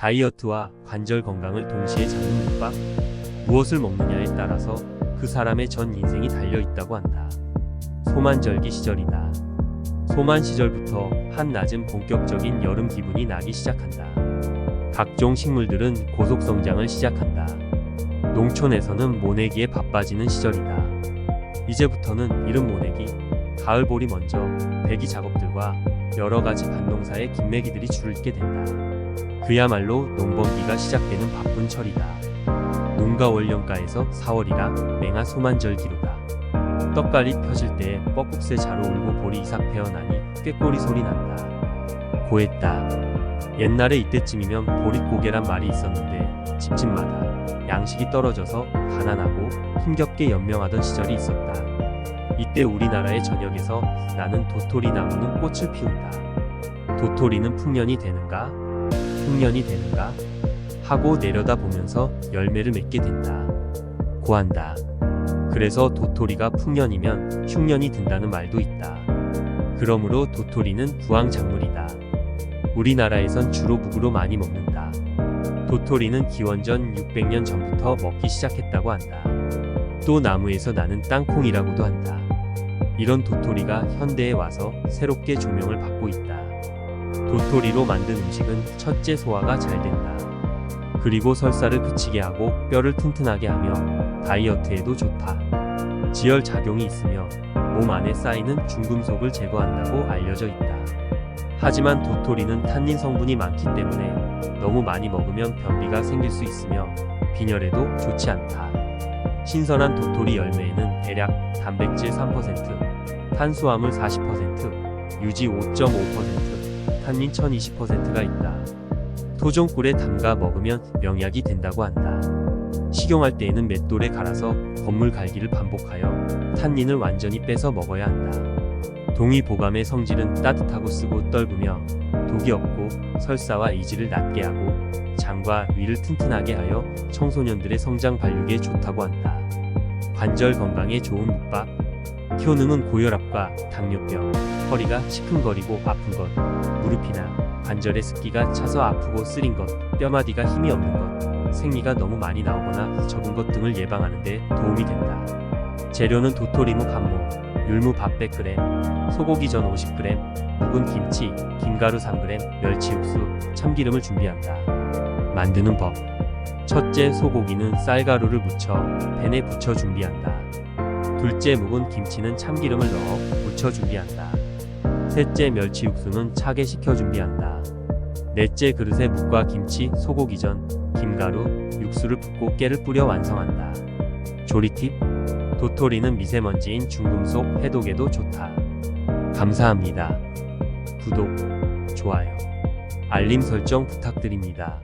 다이어트와 관절 건강을 동시에 잡는 국밥, 무엇을 먹느냐에 따라서 그 사람의 전 인생이 달려 있다고 한다. 소만절기 시절이다. 소만 시절부터 한낮은 본격적인 여름 기분이 나기 시작한다. 각종 식물들은 고속 성장을 시작한다. 농촌에서는 모내기에 바빠지는 시절이다. 이제부터는 이른 모내기, 가을볼이 먼저 배기 작업들과 여러 가지 밭농사의 김매기들이 줄을 잇게 된다. 그야말로 농번기가 시작되는 바쁜 철이다. 농가 월령가에서 4월이라 맹아 소만절 기로다. 떡갈이 펴질 때 뻐국새 자루 울고 볼이 이삭 패어나니 꾀꼬리 소리 난다. 고했다. 옛날에 이때쯤이면 보릿고개란 말이 있었는데 집집마다 양식이 떨어져서 가난하고 힘겹게 연명하던 시절이 있었다. 이때 우리나라의 전역에서 나는 도토리 나무는 꽃을 피운다. 도토리는 풍년이 되는가? 흉년이 되는가? 하고 내려다 보면서 열매를 맺게 된다. 고한다. 그래서 도토리가 풍년이면 흉년이 든다는 말도 있다. 그러므로 도토리는 부황작물이다. 우리나라에선 주로 북으로 많이 먹는다. 도토리는 기원전 600년 전부터 먹기 시작했다고 한다. 또 나무에서 나는 땅콩이라고도 한다. 이런 도토리가 현대에 와서 새롭게 조명을 받고 있다. 도토리로 만든 음식은 첫째 소화가 잘 된다. 그리고 설사를 그치게 하고 뼈를 튼튼하게 하며 다이어트에도 좋다. 지혈 작용이 있으며 몸 안에 쌓이는 중금속을 제거한다고 알려져 있다. 하지만 도토리는 탄닌 성분이 많기 때문에 너무 많이 먹으면 변비가 생길 수 있으며 빈혈에도 좋지 않다. 신선한 도토리 열매에는 대략 단백질 3%, 탄수화물 40%, 유지 5.5%, 탄닌 1020%가 있다. 토종꿀에 담가 먹으면 명약이 된다고 한다. 식용할 때에는 맷돌에 갈아서 건물 갈기를 반복하여 탄닌을 완전히 빼서 먹어야 한다. 동의보감의 성질은 따뜻하고 쓰고 떨구며 독이 없고 설사와 이지를 낮게 하고 장과 위를 튼튼하게 하여 청소년들의 성장 발육에 좋다고 한다. 관절 건강에 좋은 묵밥. 효능은 고혈압과 당뇨병, 허리가 시큰거리고 아픈 것, 무릎이나 관절에 습기가 차서 아프고 쓰린 것, 뼈마디가 힘이 없는 것, 생리가 너무 많이 나오거나 적은 것 등을 예방하는 데 도움이 된다. 재료는 도토리묵 한 모, 율무 밥 100g, 소고기 전 50g, 묵은 김치, 김가루 3g, 멸치 육수, 참기름을 준비한다. 만드는 법. 첫째 소고기는 쌀가루를 묻혀 팬에 부쳐 준비한다. 둘째 묵은 김치는 참기름을 넣어 무쳐 준비한다. 셋째 멸치 육수는 차게 식혀 준비한다. 넷째 그릇에 묵과 김치, 소고기전, 김가루, 육수를 붓고 깨를 뿌려 완성한다. 조리 팁 도토리는 미세먼지인 중금속 해독에도 좋다. 감사합니다. 구독, 좋아요, 알림 설정 부탁드립니다.